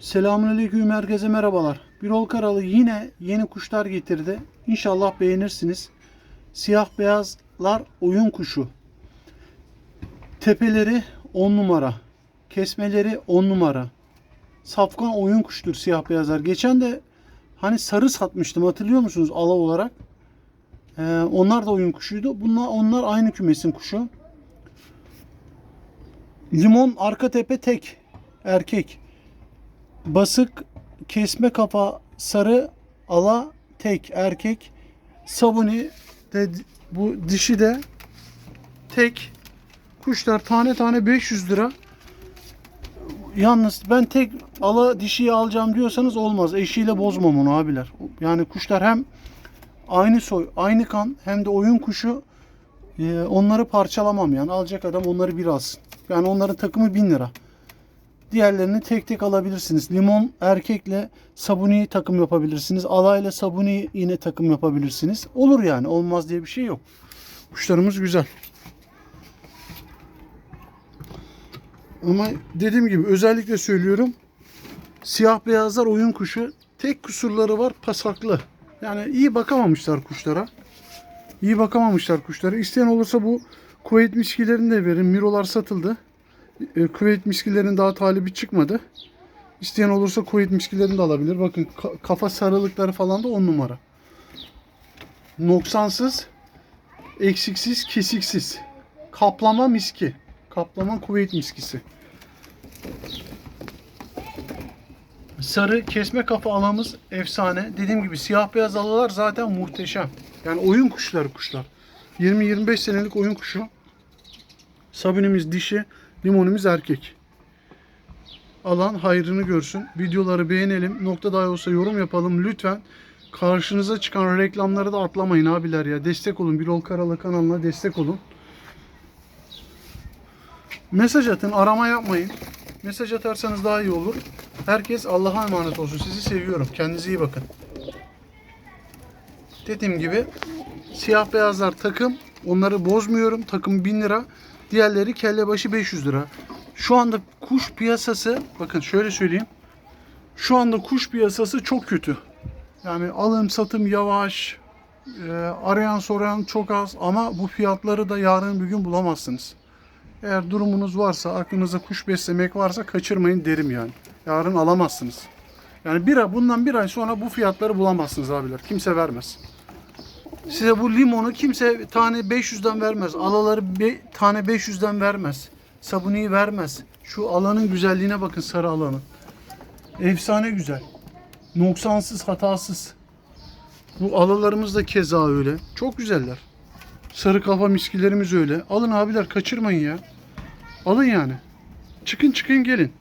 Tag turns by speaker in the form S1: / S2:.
S1: Selamünaleyküm herkese merhabalar. Birol Karalı yine yeni kuşlar getirdi. İnşallah beğenirsiniz. Siyah beyazlar oyun kuşu. Tepeleri 10 numara. Kesmeleri 10 numara. Safkan oyun kuştur siyah beyazlar. Geçen de hani sarı satmıştım hatırlıyor musunuz ala olarak? Ee, onlar da oyun kuşuydu. Bunlar onlar aynı kümesin kuşu. Limon arka tepe tek erkek. Basık kesme kafa sarı ala tek erkek. Sabuni de bu dişi de tek. Kuşlar tane tane 500 lira. Yalnız ben tek ala dişiyi alacağım diyorsanız olmaz. Eşiyle bozmam onu abiler. Yani kuşlar hem aynı soy, aynı kan hem de oyun kuşu. Ee, onları parçalamam yani. Alacak adam onları bir alsın. Yani onların takımı 1000 lira. Diğerlerini tek tek alabilirsiniz. Limon erkekle sabuni takım yapabilirsiniz. Alayla sabuni yine takım yapabilirsiniz. Olur yani. Olmaz diye bir şey yok. Kuşlarımız güzel. Ama dediğim gibi özellikle söylüyorum. Siyah beyazlar oyun kuşu. Tek kusurları var pasaklı. Yani iyi bakamamışlar kuşlara. İyi bakamamışlar kuşlara. İsteyen olursa bu Kuveyt miskilerini de verin. Mirolar satıldı. E, Kuveyt miskilerin daha talibi çıkmadı. İsteyen olursa Kuveyt miskilerini de alabilir. Bakın ka- kafa sarılıkları falan da 10 numara. Noksansız, eksiksiz, kesiksiz. Kaplama miski. Kaplama Kuveyt miskisi. Sarı kesme kafa alamız efsane. Dediğim gibi siyah beyaz alalar zaten muhteşem. Yani oyun kuşları kuşlar. 20-25 senelik oyun kuşu. Sabunimiz dişi, limonumuz erkek. Alan hayrını görsün. Videoları beğenelim. Nokta dahi olsa yorum yapalım lütfen. Karşınıza çıkan reklamları da atlamayın abiler ya. Destek olun. Birol Karalı kanalına destek olun. Mesaj atın. Arama yapmayın. Mesaj atarsanız daha iyi olur. Herkes Allah'a emanet olsun. Sizi seviyorum. Kendinize iyi bakın. Dediğim gibi siyah beyazlar takım. Onları bozmuyorum. Takım 1000 lira. Diğerleri kelle başı 500 lira. Şu anda kuş piyasası bakın şöyle söyleyeyim. Şu anda kuş piyasası çok kötü. Yani alım satım yavaş. Ee, arayan soran çok az ama bu fiyatları da yarın bir gün bulamazsınız. Eğer durumunuz varsa, aklınıza kuş beslemek varsa kaçırmayın derim yani. Yarın alamazsınız. Yani bir bundan bir ay sonra bu fiyatları bulamazsınız abiler. Kimse vermez. Size bu limonu kimse tane 500'den vermez. Alaları be, tane 500'den vermez. Sabuniyi vermez. Şu alanın güzelliğine bakın sarı alanın. Efsane güzel. Noksansız, hatasız. Bu alalarımız da keza öyle. Çok güzeller. Sarı kafa miskilerimiz öyle. Alın abiler kaçırmayın ya. Alın yani. Çıkın çıkın gelin.